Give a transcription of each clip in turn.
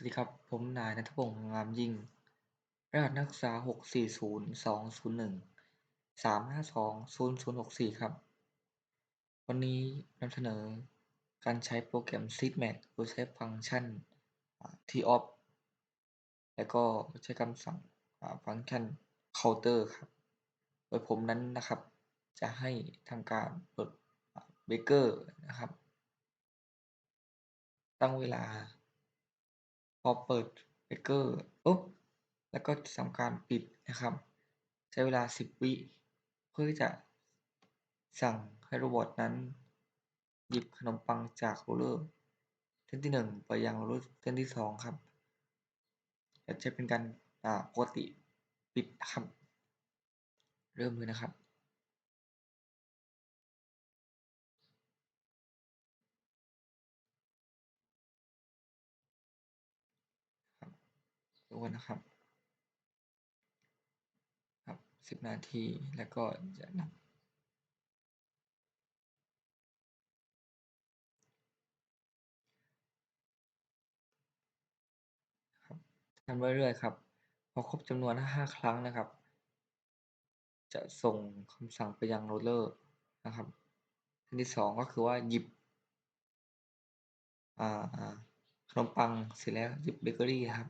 วัสดีครับ ผมนายณัฐพงษ์งามยิ่ง รหัสนักศึกษา 640-201-352-0064 ครับ วันนี้นำเสนอการใช้โปรแกรม Seedmax โดยใช้ฟังก์ชัน tof และก็ใช้คำสั่งฟังก์ชัน counter ครับ โดยผมนั้นนะครับ จะให้ทำการเปิดเบเกอร์นะครับ ตั้งเวลา พอเปิดเบรกเกอร์ปุ๊บแล้วก็ทำการปิดนะครับ ใช้เวลา 10 วิเพื่อจะสั่งให้โรบอตนั้น หยิบขนมปังจากโรลเลอร์เส้นที่ 1 ไปยังโรลเลอร์เส้นที่ 2 ครับและจะเป็นการปกติปิดนะครับ เริ่มเลยนะครับ ดูกันนะครับ ครับ10นาทีแล้วก็จะนับครับทำเรื่อยๆครับ พอครบจำนวน 5 ครั้งนะครับ จะส่งคำสั่งไปยังโรลเลอร์นะครับอันที่2ก็คือว่าหยิบอ่าขนมปังเสร็จแล้วหยิบเบเกอรี่ครับ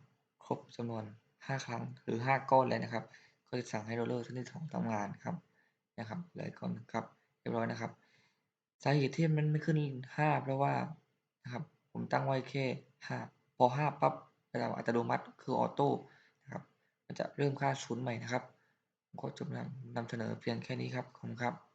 รบจำนวน 5 ครั้งหรือ 5 ก้อนเลยนะครับ ก็จะสั่งให้โรลเลอร์เส้นที่2ทำงานครับนะครับเลืออีกก้อนครับเรียบร้อยนะครับสาเหตุที่มันไม่ขึ้น 5 เพราะว่านะครับผมตั้งไว้แค่ 5 พอ 5 ปั๊บระดับอัตโนมัติคือออโต้นะครับมันจะเริ่มค่าศูนย์ใหม่นะครับผมก็จบนำนำเสนอเพียงแค่นี้ครับขอบคุณครับ